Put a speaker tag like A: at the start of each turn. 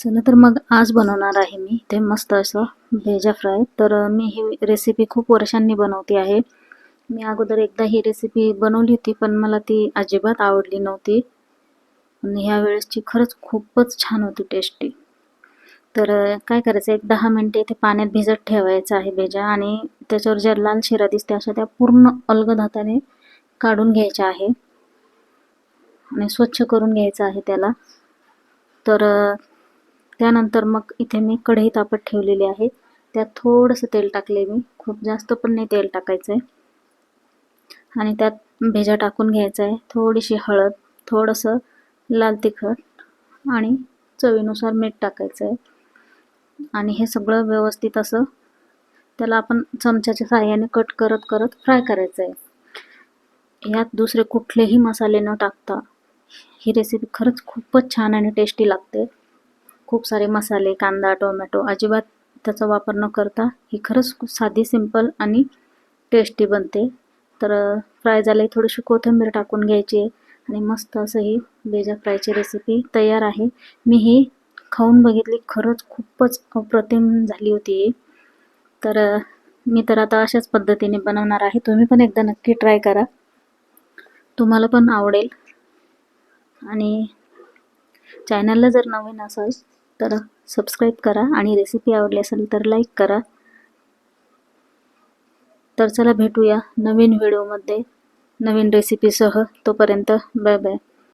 A: चला तर मग आज बनवणार आहे मी. ते मस्त असं भेजा फ्राय. तर मी ही रेसिपी खूप वर्षांनी बनवते आहे. मी अगोदर एकदा ही रेसिपी बनवली होती पण मला ती अजिबात आवडली नव्हती. आणि ह्या वेळेसची खरंच खूपच छान होती टेस्टी तर काय करायचं एक दहा मिनटे ते पाण्यात भिजत ठेवायचं आहे भेजा. आणि त्याच्यावर ज्या लाल शिरा दिसते अशा त्या पूर्ण अलगद हाताने काढून घ्यायच्या आहे. आणि स्वच्छ करून घ्यायचं आहे त्याला. तर त्यानंतर मग इथे मी कढई तापत ठेवलेली आहे. त्यात थोडंसं तेल टाकले मी. खूप जास्त पण नाही तेल टाकायचं आहे आणि त्यात भेजा टाकून घ्यायचं आहे थोडीशी हळद थोडंसं लाल तिखट आणि चवीनुसार मीठ टाकायचं आहे आणि हे सगळं व्यवस्थित असं त्याला आपण चमच्याच्या साह्याने कट करत करत फ्राय करायचं आहे यात दुसरे कुठलेही मसाले न टाकता ही रेसिपी खरंच खूपच छान आणि टेस्टी लागते. खूप सारे मसाले कांदा टोमॅटो अजिबात त्याचा वापर न करता ही खरंच खूप साधी सिंपल आणि टेस्टी बनते. तर फ्राय झाले थोडीशी कोथिंबीर टाकून घ्यायची आणि मस्त असं ही बेजा फ्रायची रेसिपी तयार आहे. मी ही खाऊन बघितली खरंच खूपच अप्रतिम झाली होती तर मी तर आता अशाच पद्धतीने बनवणार आहे. तुम्ही पण एकदा नक्की ट्राय करा. तुम्हाला पण आवडेल. आणि चॅनलला जर नवीन असाल तर सबस्क्राईब करा आणि रेसिपी आवडली असेल तर लाईक करा. तर चला भेटूया नवीन व्हिडिओमध्ये नवीन रेसिपीसह तोपर्यंत बाय बाय